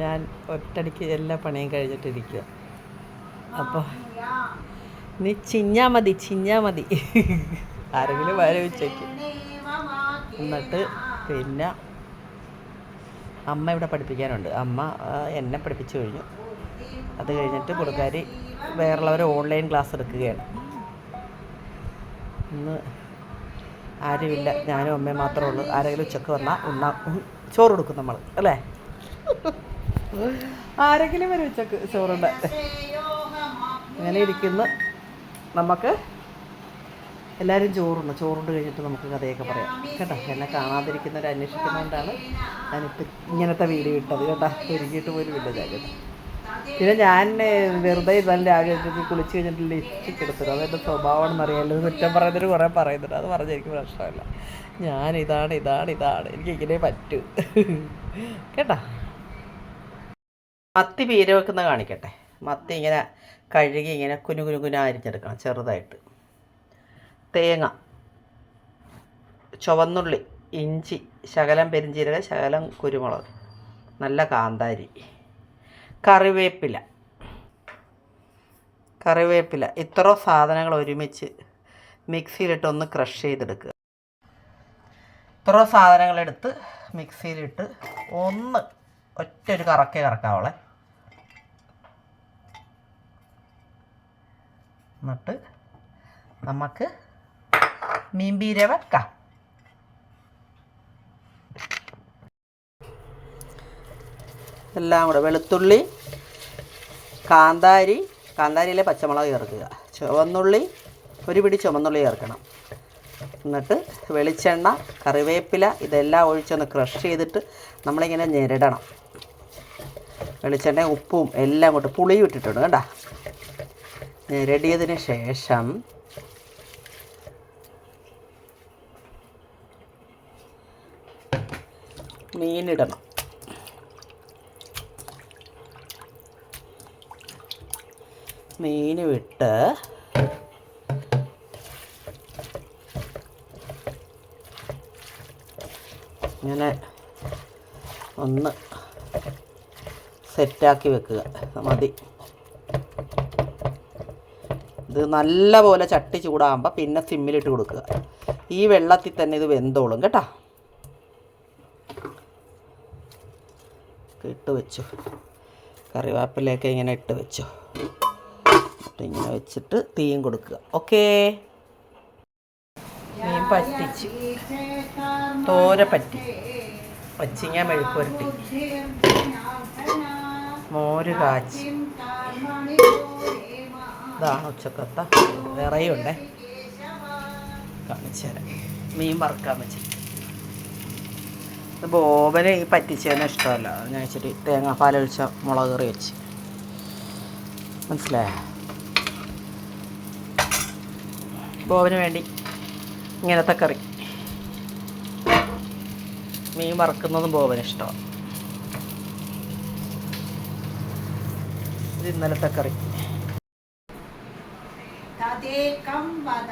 ഞാൻ ഒറ്റടിക്ക് എല്ലാ പണിയും കഴിഞ്ഞിട്ടിരിക്കുക അപ്പോൾ നീ ചിഞ്ഞാ മതി ചിഞ്ഞാ മതി. ആരെങ്കിലും വരെ ഉച്ചയ്ക്ക് എന്നിട്ട് പിന്നെ അമ്മ ഇവിടെ പഠിപ്പിക്കാനുണ്ട്. അമ്മ എന്നെ പഠിപ്പിച്ചു കഴിഞ്ഞു. അത് കഴിഞ്ഞിട്ട് പുള്ളിക്കാരി വേറുള്ളവർ ഓൺലൈൻ ക്ലാസ് എടുക്കുകയാണ്. ഇന്ന് ആരുമില്ല. ഞാനും അമ്മയും മാത്രമേ ഉള്ളൂ. ആരെങ്കിലും ഉച്ചയ്ക്ക് വന്നാൽ ഉണ്ണാ. ചോറ് കൊടുക്കും നമ്മൾ അല്ലേ? ആരെങ്കിലും വരും ഉച്ചയ്ക്ക് ചോറുണ്ട്. അങ്ങനെ ഇരിക്കുന്നു. നമുക്ക് എല്ലാവരും ചോറുണ്ട്. ചോറുണ്ട് കഴിഞ്ഞിട്ട് നമുക്ക് കഥയൊക്കെ പറയാം. കേട്ടോ? എന്നെ കാണാതിരിക്കുന്നവർ അന്വേഷിക്കുന്നതുകൊണ്ടാണ് ഞാനിപ്പോൾ ഇങ്ങനത്തെ വീഡിയോ ഇട്ടത് കേട്ടോ. ഒരുങ്ങിയിട്ട് പോലും ഇല്ല കേട്ടോ പിന്നെ ഞാൻ വെറുതെ ഇതാൻ രാവിലെ കുളിച്ച് കഴിഞ്ഞിട്ട് ലിസ്റ്റ് എടുത്തിട്ട് അതെന്റെ സ്വഭാവമാണെന്ന് അറിയാമല്ലോ കുറ്റം പറയുന്നവർ കുറേ പറയുന്നുണ്ട്. അത് പറഞ്ഞിരിക്കും പ്രശ്നമില്ല. ഞാൻ ഇതാണ് ഇതാണ് ഇതാണ്. എനിക്ക് ഇങ്ങനെ പറ്റൂ. കേട്ടോ? മത്തി പീര വെക്കുന്ന കാണിക്കട്ടെ. മത്തി ഇങ്ങനെ കഴുകി ഇങ്ങനെ കുനു കുനു കുന അരിഞ്ഞെടുക്കണം ചെറുതായിട്ട്. തേങ്ങ ചുവന്നുള്ളി ഇഞ്ചി ശകലം പെരിഞ്ചീരകം ശകലം കുരുമുളക് നല്ല കാന്താരി കറിവേപ്പില കറിവേപ്പില. ഇത്ര സാധനങ്ങൾ ഒരുമിച്ച് മിക്സിയിലിട്ട് ഒന്ന് ക്രഷ് ചെയ്തെടുക്കുക. ഇത്ര സാധനങ്ങളെടുത്ത് മിക്സിയിലിട്ട് ഒന്ന് ഒറ്റ ഒരു കറക്കേ കറക്കാവളെ. എന്നിട്ട് നമുക്ക് മീൻപീര വെക്കാം. എല്ലാം കൂടെ വെളുത്തുള്ളി കാന്താരി കാന്താരിയിലെ പച്ചമുളക് ചേർക്കുക. ചുവന്നുള്ളി ഒരു പിടി ചുവന്നുള്ളി ചേർക്കണം. എന്നിട്ട് വെളിച്ചെണ്ണ കറിവേപ്പില ഇതെല്ലാം ഒഴിച്ചൊന്ന് ക്രഷ് ചെയ്തിട്ട് നമ്മളിങ്ങനെ ഞെരടണം. വെളിച്ചെണ്ണ ഉപ്പും എല്ലാം കൂട്ട് പുളിയും ഇട്ടിട്ടുണ്ട് കേട്ടോ ഞെരടിയതിന് ശേഷം മീനിടണം. മീൻ വിട്ട് ഇങ്ങനെ ഒന്ന് സെറ്റാക്കി വെക്കുക. മതി. ഇത് നല്ലപോലെ ചട്ടി ചൂടാകുമ്പോൾ പിന്നെ സിമ്മിലിട്ട് കൊടുക്കുക. ഈ വെള്ളത്തിൽ തന്നെ ഇത് വെന്തോളും കേട്ടോ. ഇട്ട് വെച്ചു. കറിവേപ്പിലയൊക്കെ ഇങ്ങനെ ഇട്ട് വെച്ചു. ഇങ്ങനെ വെച്ചിട്ട് തീയും കൊടുക്കുക. ഓക്കേ? മീൻ പറ്റിച്ച്. തോര പറ്റി. പച്ചിങ്ങ മെഴുക്കുരട്ടി മോര് കാച്ചി. ഇതാണ് ഉച്ചക്കത്ത വിറയുണ്ടേ. കാണിച്ചു തരാം. മീൻ വറുക്കാൻ വെച്ചിട്ട്. ഇത് ബോബന് ഈ പറ്റിച്ചതിന് ഇഷ്ടമല്ല. ഞാൻ ഇച്ചിരി തേങ്ങാപ്പാൽ ഒഴിച്ച മുളക് കറി വെച്ച്. മനസ്സിലായോ? ബോബന് വേണ്ടി ഇങ്ങനത്തെ കറി. മീൻ വറുക്കുന്നതും ബോബന് ഇഷ്ടമാണ്. ഇന്നലത്തെ കറി. అదేకం వద.